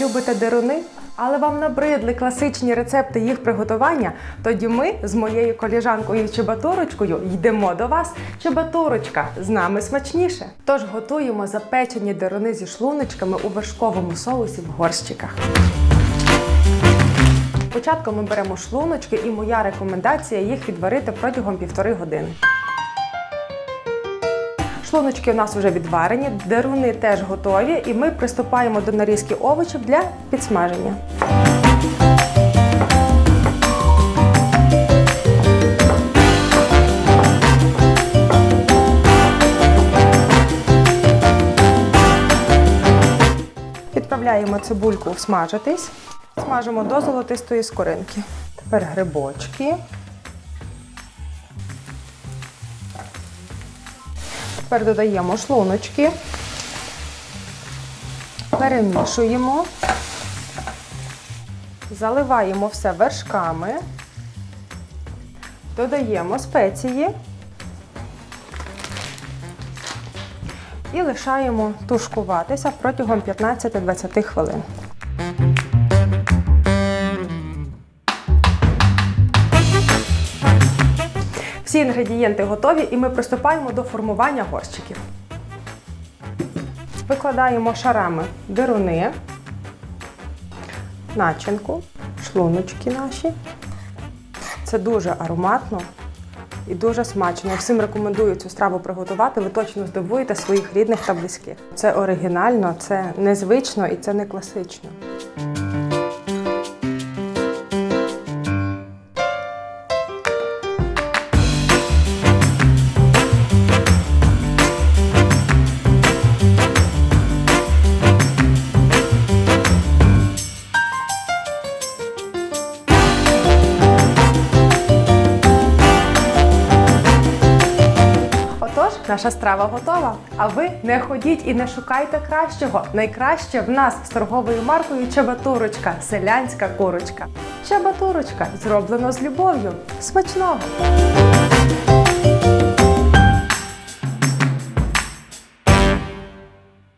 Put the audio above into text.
Любите деруни? Але вам набридли класичні рецепти їх приготування? Тоді ми з моєю коліжанкою Чебатурочкою йдемо до вас. Чебатурочка з нами смачніше. Тож готуємо запечені деруни зі шлуночками у вершковому соусі в горщиках. Спочатку ми беремо шлуночки, і моя рекомендація їх відварити протягом півтори години. Шлуночки у нас вже відварені, деруни теж готові, і ми приступаємо до нарізки овочів для підсмаження. Відправляємо цибульку смажитись, смажимо до золотистої скоринки. Тепер грибочки. Тепер додаємо шлуночки, перемішуємо, заливаємо все вершками, додаємо спеції. І лишаємо тушкуватися протягом 15-20 хвилин. Всі інгредієнти готові, і ми приступаємо до формування горщиків. Викладаємо шарами дируни, начинку, шлуночки наші. Це дуже ароматно і дуже смачно. Всім рекомендую цю страву приготувати. Ви точно здивуєте своїх рідних та близьких. Це оригінально, це незвично і це не класично. Наша страва готова. А ви не ходіть і не шукайте кращого. Найкраще в нас з торговою маркою Чебатурочка, селянська курочка. Чебатурочка зроблено з любов'ю. Смачного!